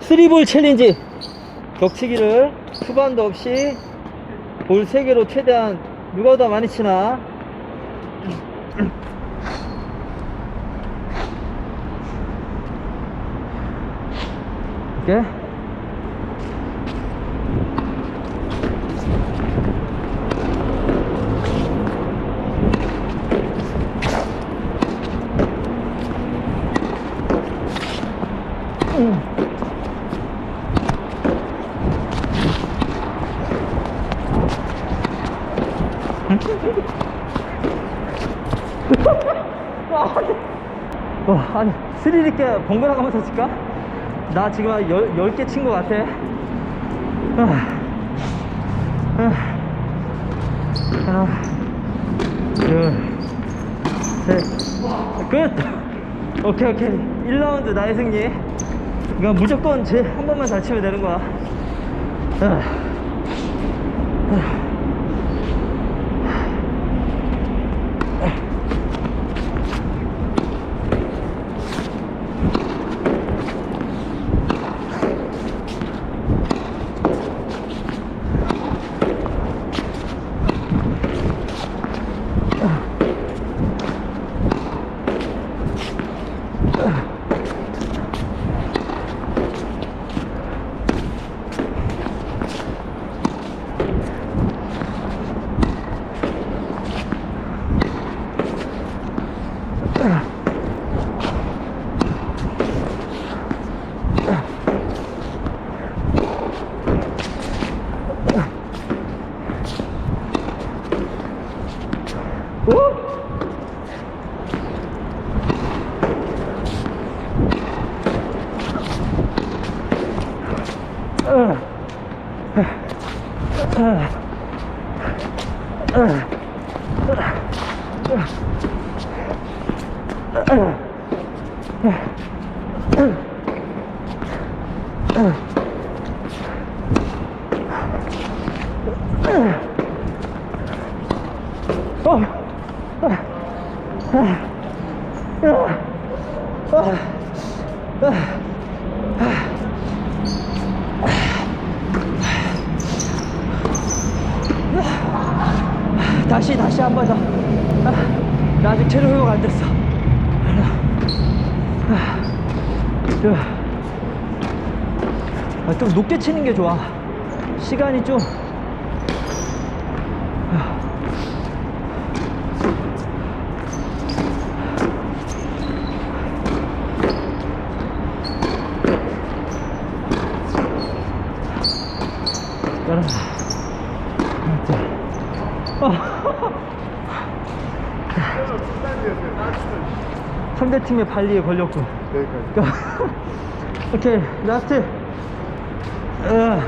3볼 챌린지 격치기를 투반도 없이 볼 3개로 최대한 누가 더 많이 치나? 오케이 어, 아니 스릴 있게 번갈아 가면서 칠까? 나 지금 한 열, 10 개 친 것 같아. 아, 아, 하나 둘셋끝! 오케이 오케이. 1라운드 나의 승리. 이거 무조건 제 한 번만 잘 치면 되는 거야. 아, 아. 오! 다시 다시 한 번 더. 아, 나 아직 체력 회복 안 됐어. 아, 좀 높게 치는 게 좋아. 시간이 좀. 상대팀의 발리에 걸렸고. 여기까지. 오케이, 라스트. 으.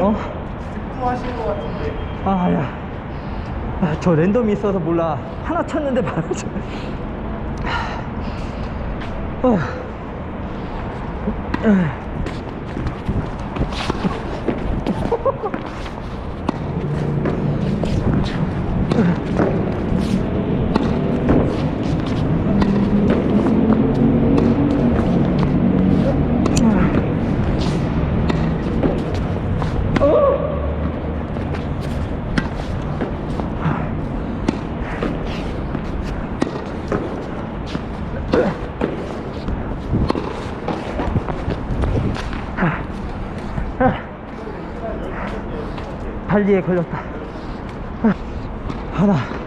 어? 하시는 것 같은데. 아, 야. 아, 저 랜덤이 있어서 몰라. 하나 쳤는데 바로 쳐. 어. 발리에 걸렸다. 아, 하나.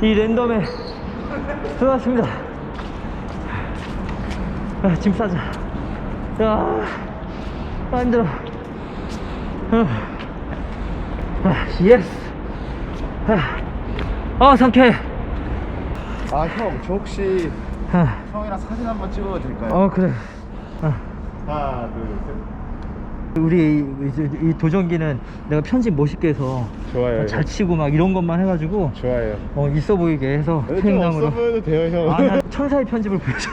이 랜덤에 들어왔습니다. 아, 짐 싸자. 야, 아, 힘들어. 어. 아, 예스. 아, 어, 상쾌해. 아, 형, 저 혹시 아, 형이랑 사진 한번 찍어도 될까요? 어, 그래. 아, 하나, 둘, 셋. 우리 이, 이 도전기는 내가 편집 멋있게 해서 좋아요. 잘 형. 치고 막 이런 것만 해가지고 좋아요. 어, 있어 보이게 해서 좀 없어 태행남으로 보여도 돼요, 형. 아, 나 천사의 편집을 보여줘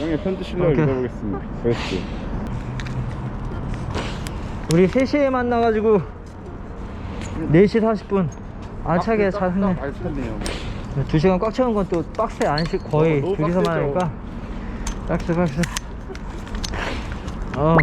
형의 편지 실력을 오케이. 믿어보겠습니다. 그렇지. 우리 3시에 만나가지고 4시 40분 알차게 잘 했네 잘 쳤네요. 2시간 꽉 채운 건 또 박스에 안씩 거의 어, 너무 둘이서만 빡세죠. 하니까 박스 박스 어